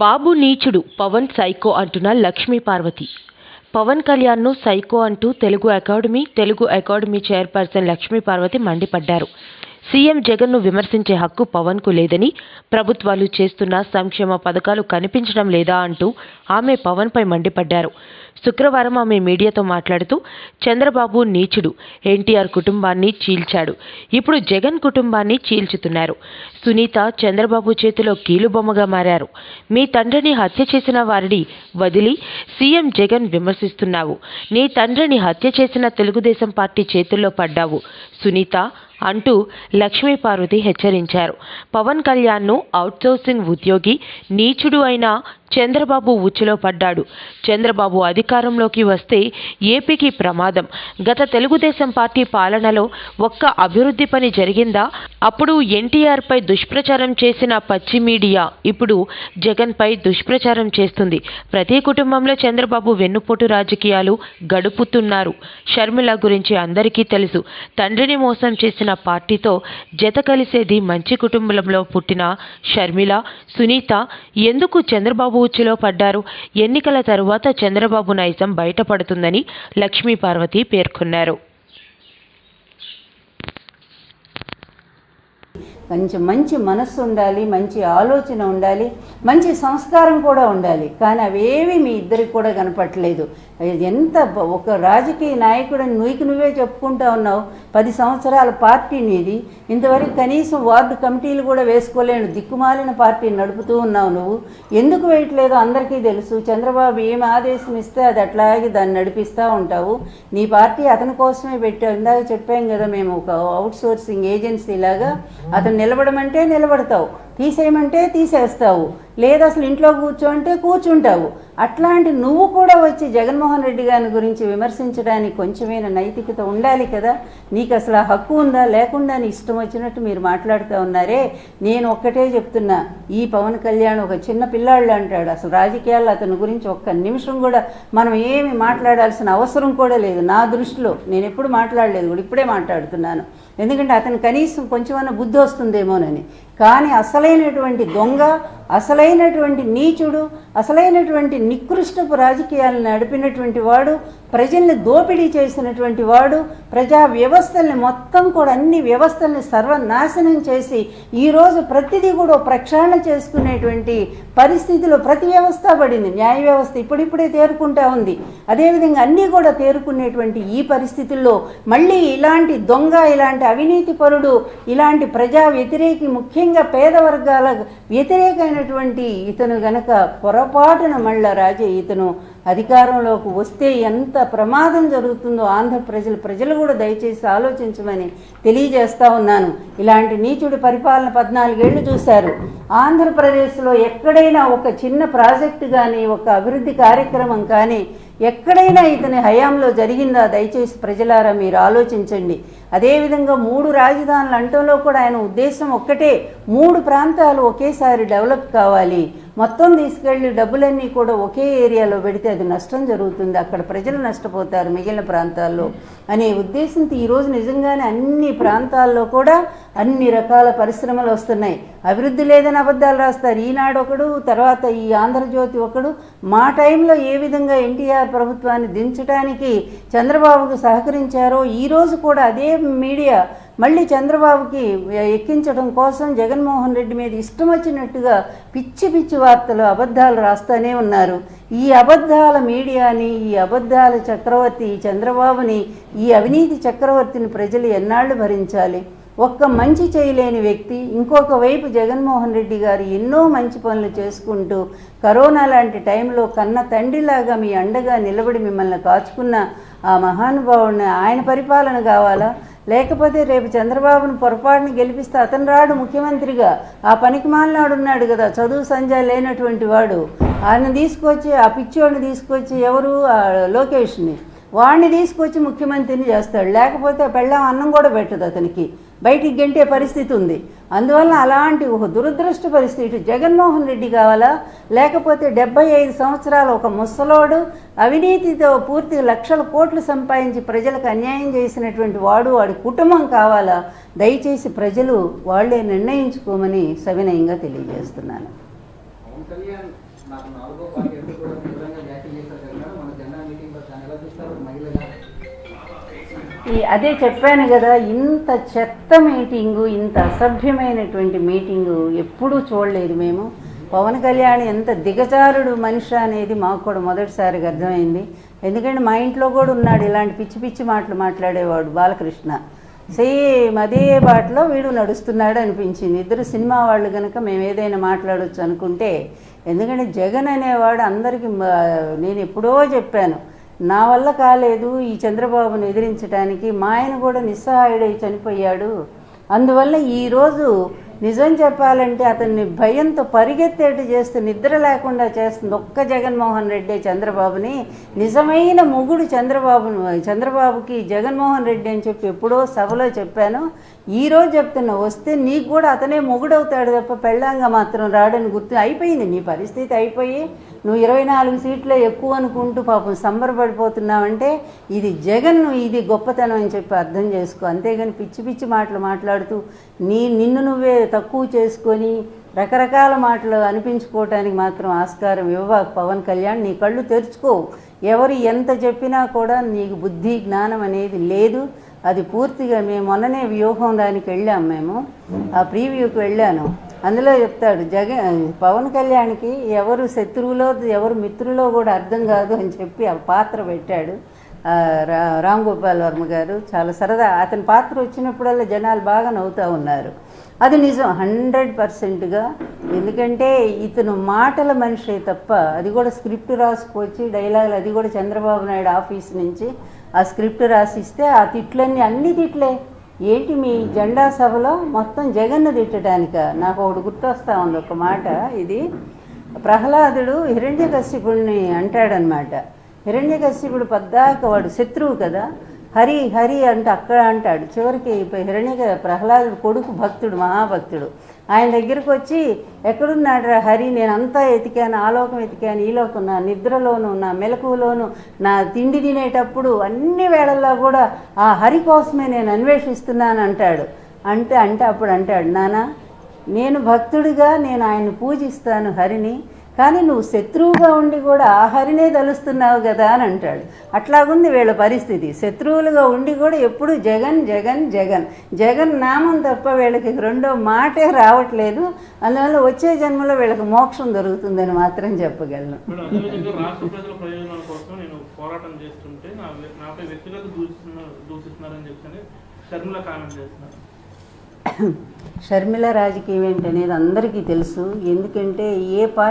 బాబు నీచుడు పవన్ సైకో అంటున్న లక్ష్మీ పార్వతి. పవన్ కళ్యాణ్ను సైకో అంటూ Telugu academy Telugu academy chairperson Lakshmi Parvathi మండిపడ్డారు. సీఎం జగన్ను విమర్శించే హక్కు పవన్కు లేదని ప్రభుత్వాలు చేస్తున్న సంక్షేమ పథకాలు కనిపించడం లేదా అంటూ ఆమె పవన్పై మండిపడ్డారు. శుక్రవారం ఆమె మీడియాతో మాట్లాడుతూ చంద్రబాబు నీచుడు ఎన్టీఆర్ కుటుంబాన్ని చీల్చాడు. ఇప్పుడు జగన్ కుటుంబాన్ని చీల్చుతున్నారు. సునీత చంద్రబాబు చేతిలో కీలుబొమ్మగా మారారు. మీ తండ్రిని హత్య చేసిన వారిని వదిలి సీఎం జగన్ విమర్శిస్తున్నావు. నీ తండ్రిని హత్య చేసిన తెలుగుదేశం పార్టీ చేతుల్లో పడ్డావు. సునీత అంటూ లక్ష్మీపార్వతి హెచ్చరించారు. పవన్ కళ్యాణ్ను అవుట్సోర్సింగ్ ఉద్యోగి నీచుడు అయిన చంద్రబాబు ఉచ్చులో పడ్డాడు. చంద్రబాబు అధికారంలోకి వస్తే ఏపీకి ప్రమాదం. గత తెలుగుదేశం పార్టీ పాలనలో ఒక్క అభివృద్ధి పని జరిగిందా? అప్పుడు ఎన్టీఆర్పై దుష్ప్రచారం చేసిన పచ్చి మీడియా ఇప్పుడు జగన్పై దుష్ప్రచారం చేస్తుంది. ప్రతి కుటుంబంలో చంద్రబాబు వెన్నుపోటు రాజకీయాలు గడుపుతున్నారు. షర్మిల గురించి అందరికీ తెలుసు. తండ్రిని మోసం చేసిన పార్టీతో జత కలిసేది మంచి కుటుంబంలో పుట్టిన షర్మిల సునీత. ఎందుకు చంద్రబాబు ఉచ్చులో పడ్డారు. ఎన్నికల తరువాత చంద్రబాబు నైజం బయటపడుతుందని లక్ష్మీపార్వతి పేర్కొన్నారు. కొంచెం మంచి మనస్సు ఉండాలి మంచి ఆలోచన ఉండాలి మంచి సంస్కారం కూడా ఉండాలి. కానీ అవేవి మీ ఇద్దరికి కూడా కనపట్లేదు ఎంత ఒక రాజకీయ నాయకుడిని నువ్వుకి నువ్వే చెప్పుకుంటా ఉన్నావు. పది సంవత్సరాల పార్టీ నీది. ఇంతవరకు కనీసం వార్డు కమిటీలు కూడా వేసుకోలేను దిక్కుమాలిన పార్టీ నడుపుతూ ఉన్నావు నువ్వు. ఎందుకు వేయట్లేదో అందరికీ తెలుసు. చంద్రబాబు ఏం ఆదేశం ఇస్తే అది అట్లాగే దాన్ని నడిపిస్తూ ఉంటావు. నీ పార్టీ అతని కోసమే పెట్టావు. ఇందాక చెప్పాం కదా మేము ఒక అవుట్ సోర్సింగ్ ఏజెన్సీ లాగా. అతను నిలబడమంటే నిలబడతావు. తీసేయమంటే తీసేస్తావు. లేదు అసలు ఇంట్లో కూర్చోంటే కూర్చుంటావు. అట్లాంటి నువ్వు కూడా వచ్చి జగన్మోహన్ రెడ్డి గారి గురించి విమర్శించడానికి కొంచెమైనా నైతికత ఉండాలి కదా? నీకు అసలు ఆ హక్కు ఉందా? లేకుండా నీ ఇష్టం వచ్చినట్టు మీరు మాట్లాడుతూ ఉన్నారే. నేను ఒక్కటే చెప్తున్నా. ఈ పవన్ కళ్యాణ్ ఒక చిన్న పిల్లాళ్ళు అంటాడు. అసలు రాజకీయాల్లో అతని గురించి ఒక్క నిమిషం కూడా మనం ఏమి మాట్లాడాల్సిన అవసరం కూడా లేదు. నా దృష్టిలో నేను ఎప్పుడు మాట్లాడలేదు కూడా ఇప్పుడే మాట్లాడుతున్నాను. ఎందుకంటే అతను కనీసం కొంచెమన్నా బుద్ధి వస్తుందేమోనని. కానీ అసలైనటువంటి దొంగ అసలైనటువంటి నీచుడు అసలైనటువంటి నికృష్టపు రాజకీయాలను నడిపినటువంటి వాడు ప్రజల్ని దోపిడీ చేసినటువంటి వాడు ప్రజా వ్యవస్థల్ని మొత్తం కూడా అన్ని వ్యవస్థల్ని సర్వనాశనం చేసి ఈరోజు ప్రతిదీ కూడా ప్రక్షాళన చేసుకునేటువంటి పరిస్థితిలో ప్రతి వ్యవస్థ పడింది. న్యాయ వ్యవస్థ ఇప్పుడిప్పుడే తేరుకుంటా ఉంది. అదేవిధంగా అన్నీ కూడా తేరుకునేటువంటి ఈ పరిస్థితుల్లో మళ్ళీ ఇలాంటి దొంగ ఇలాంటి అవినీతి పరుడు ఇలాంటి ప్రజా వ్యతిరేకి ముఖ్యంగా పేద వర్గాల వ్యతిరేకమైన వ్యతిరేకమైనటువంటి ఇతను గనక పొరపాటున మళ్ళా రాజే ఇతను అధికారంలోకి వస్తే ఎంత ప్రమాదం జరుగుతుందో ఆంధ్ర ప్రజలు ప్రజలు కూడా దయచేసి ఆలోచించమని తెలియజేస్తా ఉన్నాను. ఇలాంటి నీచుడి పరిపాలన పద్నాలుగేళ్ళు చూశారు. ఆంధ్రప్రదేశ్లో ఎక్కడైనా ఒక చిన్న ప్రాజెక్టు కానీ ఒక అభివృద్ధి కార్యక్రమం కానీ ఎక్కడైనా ఇతని హయాంలో జరిగిందా? దయచేసి ప్రజలారా మీరు ఆలోచించండి. అదేవిధంగా మూడు రాజధానులు అంటంలో కూడా ఆయన ఉద్దేశం ఒక్కటే. మూడు ప్రాంతాలు ఒకేసారి డెవలప్ కావాలి. మొత్తం తీసుకెళ్ళి డబ్బులన్నీ కూడా ఒకే ఏరియాలో పెడితే అది నష్టం జరుగుతుంది. అక్కడ ప్రజలు నష్టపోతారు మిగిలిన ప్రాంతాల్లో అనే ఉద్దేశంతో ఈరోజు నిజంగానే అన్ని ప్రాంతాల్లో కూడా అన్ని రకాల పరిశ్రమలు వస్తున్నాయి. అభివృద్ధి లేదని అబద్ధాలు రాస్తారు. ఈనాడు ఒకడు తర్వాత ఈ ఆంధ్రజ్యోతి ఒకడు. మా టైంలో ఏ విధంగా ఎన్టీఆర్ ప్రభుత్వాన్ని దించడానికి చంద్రబాబుకు సహకరించారో ఈరోజు కూడా అదే మీడియా మళ్ళీ చంద్రబాబుకి ఎక్కించడం కోసం జగన్మోహన్ రెడ్డి మీద ఇష్టం వచ్చినట్టుగా పిచ్చి పిచ్చి వార్తలు అబద్ధాలు రాస్తూనే ఉన్నారు. ఈ అబద్ధాల మీడియాని ఈ అబద్ధాల చక్రవర్తి చంద్రబాబుని ఈ అవినీతి చక్రవర్తిని ప్రజలు ఎన్నాళ్ళు భరించాలి? ఒక్క మంచి చేయలేని వ్యక్తి ఇంకొక వైపు జగన్మోహన్ రెడ్డి గారు ఎన్నో మంచి పనులు చేసుకుంటూ కరోనా లాంటి టైంలో కన్న తండ్రిలాగా మీ అండగా నిలబడి మిమ్మల్ని కాచుకున్న ఆ మహానుభావుడిని ఆయన పరిపాలన కావాలా? లేకపోతే రేపు చంద్రబాబును పొరపాటును గెలిపిస్తే అతను రాడు ముఖ్యమంత్రిగా. ఆ పనికి మాలినాడున్నాడు కదా చదువు సంజా లేనటువంటి వాడు. ఆయన తీసుకొచ్చి ఆ పిచ్చోడిని తీసుకొచ్చి ఎవరు? ఆ లోకేష్ని. వాడిని తీసుకొచ్చి ముఖ్యమంత్రిని చేస్తాడు. లేకపోతే పెళ్ళాం అన్నం కూడా పెట్టదు అతనికి. బయటికి గెంటే పరిస్థితి ఉంది. అందువల్ల అలాంటి ఒక దురదృష్ట పరిస్థితి జగన్మోహన్ రెడ్డి కావాలా? లేకపోతే డెబ్బై ఐదు సంవత్సరాల ఒక ముసలోడు అవినీతితో పూర్తి లక్షల కోట్లు సంపాదించి ప్రజలకు అన్యాయం చేసినటువంటి వాడు వాడి కుటుంబం కావాలా? దయచేసి ప్రజలు వాళ్ళే నిర్ణయించుకోమని సవినయంగా తెలియజేస్తున్నాను. ఈ అదే చెప్పాను కదా ఇంత చెత్త మీటింగు ఇంత అసభ్యమైనటువంటి మీటింగు ఎప్పుడూ చూడలేదు మేము. పవన్ కళ్యాణ్ ఎంత దిగజారుడు మనిషి అనేది మాకు కూడా మొదటిసారిగా అర్థమైంది. ఎందుకంటే మా ఇంట్లో కూడా ఉన్నాడు ఇలాంటి పిచ్చి పిచ్చి మాటలు మాట్లాడేవాడు బాలకృష్ణ. సేమ్ అదే బాటలో వీడు నడుస్తున్నాడు అనిపించింది. ఇద్దరు సినిమా వాళ్ళు కనుక మేము ఏదైనా మాట్లాడవచ్చు అనుకుంటే ఎందుకంటే జగన్ అనేవాడు అందరికీ నేను ఎప్పుడో చెప్పాను నా వల్ల కాలేదు ఈ చంద్రబాబును ఎదిరించడానికి మా ఆయన కూడా నిస్సహాయుడై చనిపోయాడు. అందువల్ల ఈరోజు నిజం చెప్పాలంటే అతన్ని భయంతో పరిగెత్తేట్టు చేస్తూ నిద్ర లేకుండా చేస్తుంది ఒక్క జగన్మోహన్ రెడ్డి చంద్రబాబుని. నిజమైన మొగుడు చంద్రబాబును చంద్రబాబుకి జగన్మోహన్ రెడ్డి అని చెప్పి ఎప్పుడో సభలో చెప్పాను. ఈరోజు చెప్తున్నా వస్తే నీకు కూడా అతనే మొగుడవుతాడు తప్ప పెళ్ళాంగా మాత్రం రాడని గుర్తు అయిపోయింది. నీ పరిస్థితి అయిపోయి నువ్వు ఇరవై నాలుగు సీట్లే ఎక్కువ అనుకుంటూ పాపం సంబరపడిపోతున్నావంటే ఇది జగన్ ఇది గొప్పతనం అని చెప్పి అర్థం చేసుకో. అంతేగాని పిచ్చి పిచ్చి మాటలు మాట్లాడుతూ నీ నిన్ను నువ్వే తక్కువ చేసుకొని రకరకాల మాటలు అనిపించుకోవటానికి మాత్రం ఆస్కారం ఇవ్వబాకు పవన్ కళ్యాణ్ నీ కళ్ళు తెరుచుకో. ఎవరు ఎంత చెప్పినా కూడా నీకు బుద్ధి జ్ఞానం అనేది లేదు. అది పూర్తిగా మేము మొన్ననే వ్యూహం దానికి వెళ్ళాము మేము. ఆ ప్రీవ్యూకి వెళ్ళాను. అందులో చెప్తాడు జగన్ పవన్ కళ్యాణ్కి ఎవరు శత్రువులో ఎవరు మిత్రులో కూడా అర్థం కాదు అని చెప్పి ఆ పాత్ర పెట్టాడు. రా రామ్ గోపాల్ వర్మ గారు చాలా సరదా అతని పాత్ర వచ్చినప్పుడల్లా జనాలు బాగా నవ్వుతూ ఉన్నారు. అది నిజం హండ్రెడ్ పర్సెంట్గా. ఎందుకంటే ఇతను మాటల మనిషే తప్ప అది కూడా స్క్రిప్ట్ రాసుకొచ్చి డైలాగులు అది కూడా చంద్రబాబు నాయుడు ఆఫీస్ నుంచి ఆ స్క్రిప్ట్ రాసిస్తే ఆ తిట్లన్నీ అన్ని తిట్లే. ఏంటి మీ జెండా సభలో మొత్తం జగన్ను తిట్టడానిక? నాకు ఒకటి గుర్తొస్తా ఉంది ఒక మాట ఇది. ప్రహ్లాదుడు హిరణ్యకశ్యపుడిని అంటాడనమాట. హిరణ్యకశ్యపుడు పద్దాక వాడు శత్రువు కదా. హరి హరి అంటే అక్కడ అంటాడు. చివరికి హిరణ్య ప్రహ్లాదుడు కొడుకు భక్తుడు మహాభక్తుడు. ఆయన దగ్గరికి వచ్చి ఎక్కడున్నాడు రా హరి? నేను అంతా ఎతికాను ఆలోకం ఎతికాను ఈలోకం నా నిద్రలోను నా మెలకువలోను నా తిండి తినేటప్పుడు అన్ని వేళల్లో కూడా ఆ హరి కోసమే నేను అన్వేషిస్తున్నాను అంటాడు. అంటే అంటే అప్పుడు అంటాడు నానా నేను భక్తుడిగా నేను ఆయన్ని పూజిస్తాను హరిని. కానీ నువ్వు శత్రువుగా ఉండి కూడా హరినే తలుస్తున్నావు కదా అని అంటాడు. అట్లాగుంది వీళ్ళ పరిస్థితి. శత్రువులుగా ఉండి కూడా ఎప్పుడు జగన్ జగన్ జగన్. జగన్ నామం తప్ప వీళ్ళకి రెండో మాటే రావట్లేదు. అందువల్ల వచ్చే జన్మలో వీళ్ళకి మోక్షం దొరుకుతుందని మాత్రం చెప్పగలను. షర్మిల రాజకీయం ఏంటనేది అందరికీ తెలుసు. ఎందుకంటే ఏ పార్టీ